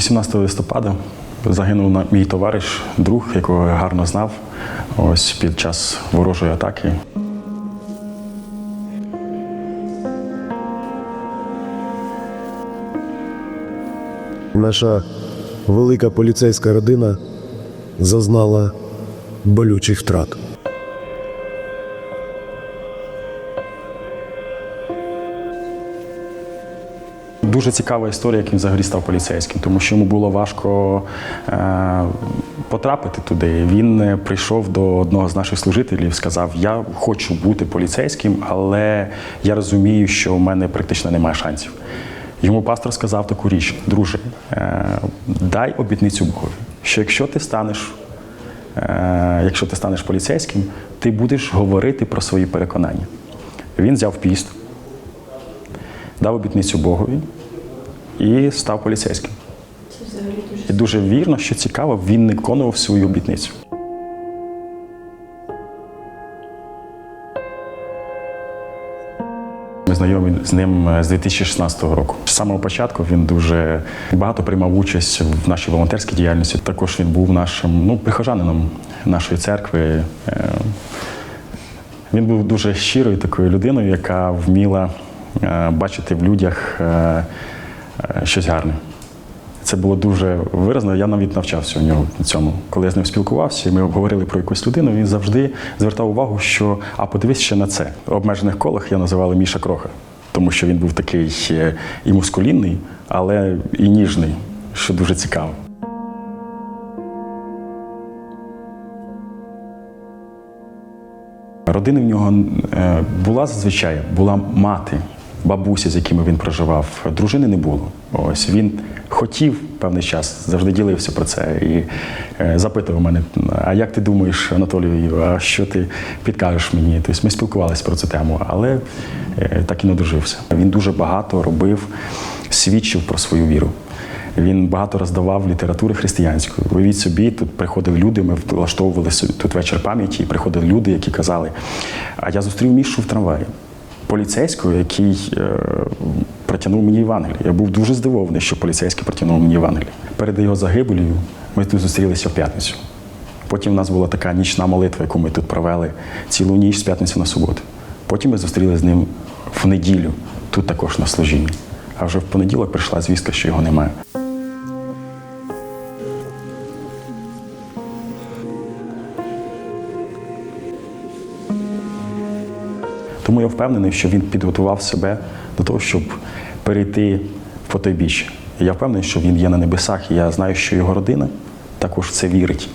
18 листопада загинув на- мій товариш, друг, якого я гарно знав, ось під час ворожої атаки. Наша велика поліцейська родина зазнала болючих втрат. Дуже цікава історія, як він взагалі став поліцейським, тому що йому було важко е, потрапити туди. Він е, прийшов до одного з наших служителів, сказав: Я хочу бути поліцейським, але я розумію, що в мене практично немає шансів. Йому пастор сказав таку річ: друже, е, дай обітницю Богові, що якщо ти станеш, е, якщо ти станеш поліцейським, ти будеш говорити про свої переконання. Він взяв піст, дав обітницю Богові і став поліцейським. І дуже вірно, що цікаво, він не виконував свою обітницю. Ми знайомі з ним е, з 2016 року. З самого початку він дуже багато приймав участь в нашій волонтерській діяльності. Також він був нашим ну, прихожанином нашої церкви. Е, Він був дуже щирою такою людиною, яка вміла е, бачити в людях щось гарне. Це було дуже виразно. Я навіть навчався у нього цьому. Коли я з ним спілкувався, і ми говорили про якусь людину, він завжди звертав увагу, що а подивись ще на це. В обмежених колах я називали Міша Кроха, тому що він був такий е, і мускулінний, але і ніжний, що дуже цікаво. Родини в нього е, була зазвичай, була мати, бабуся, з якими він проживав. Дружини не було. Ось він хотів певний час, завжди ділився про це і е, запитував мене: а як ти думаєш, Анатолію, а що ти підкажеш мені? Тобто ми спілкувалися про цю тему, але е, так і не дожився. Він дуже багато робив, свідчив про свою віру. Він багато роздавав літератури християнської. Уявіть собі, тут приходили люди, ми влаштовували тут вечір пам'яті, і приходили люди, які казали: а я зустрів Мішу в трамваї поліцейського, який е, протягнув мені Євангеліє. Я був дуже здивований, що поліцейський протягнув мені Євангеліє. Перед його загибелью ми тут зустрілися в п'ятницю. Потім в нас була така нічна молитва, яку ми тут провели цілу ніч з п'ятниці на суботу. Потім ми зустрілися з ним в неділю, тут також на служінні. А вже в понеділок прийшла звістка, що його немає. Тому я впевнений, що він підготував себе до того, щоб перейти в той біч. я впевнений, що він є на небесах, і я знаю, що його родина також в це вірить.